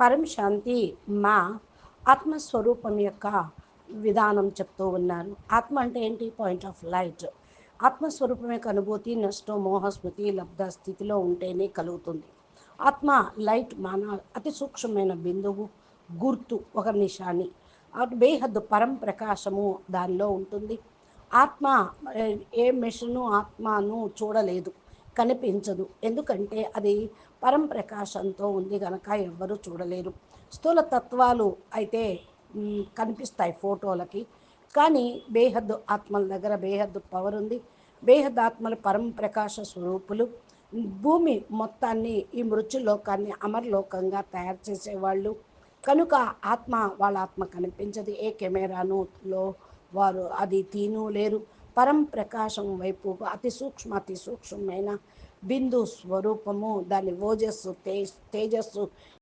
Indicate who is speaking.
Speaker 1: పరం శాంతి మా ఆత్మస్వరూపం యొక్క విధానం చెప్తూ ఉన్నారు. ఆత్మ అంటే ఏంటి? పాయింట్ ఆఫ్ లైట్ ఆత్మస్వరూపం యొక్క అనుభూతి నష్టం మోహ స్మృతి లబ్ధ స్థితిలో ఉంటేనే కలుగుతుంది. ఆత్మ లైట్ మాన అతి సూక్ష్మమైన బిందువు గుర్తు ఒక నిషాని అటు బేహద్దు పరం ప్రకాశము దానిలో ఉంటుంది. ఆత్మ ఏ మెషను ఆత్మను చూడలేదు. కనిపించదు. ఎందుకంటే అది పరం ప్రకాశంతో ఉంది కనుక ఎవ్వరూ చూడలేరు. స్థూల తత్వాలు అయితే కనిపిస్తాయి ఫోటోలకి. కానీ బేహద్దు ఆత్మల దగ్గర బేహద్దు పవర్ ఉంది. బేహద్దు ఆత్మలు పరం ప్రకాశ స్వరూపులు. భూమి మొత్తాన్ని ఈ మృత్యులోకాన్ని అమరలోకంగా తయారు చేసేవాళ్ళు. కనుక ఆత్మ వాళ్ళ ఆత్మ కనిపించదు. ఏ కెమెరానులో వారు అది తీను లేరు. పరం ప్రకాశం వైపు అతి సూక్ష్మ అతి సూక్ష్మమైన బిందు స్వరూపము. దాని ఓజస్సు తేజ్ తేజస్సు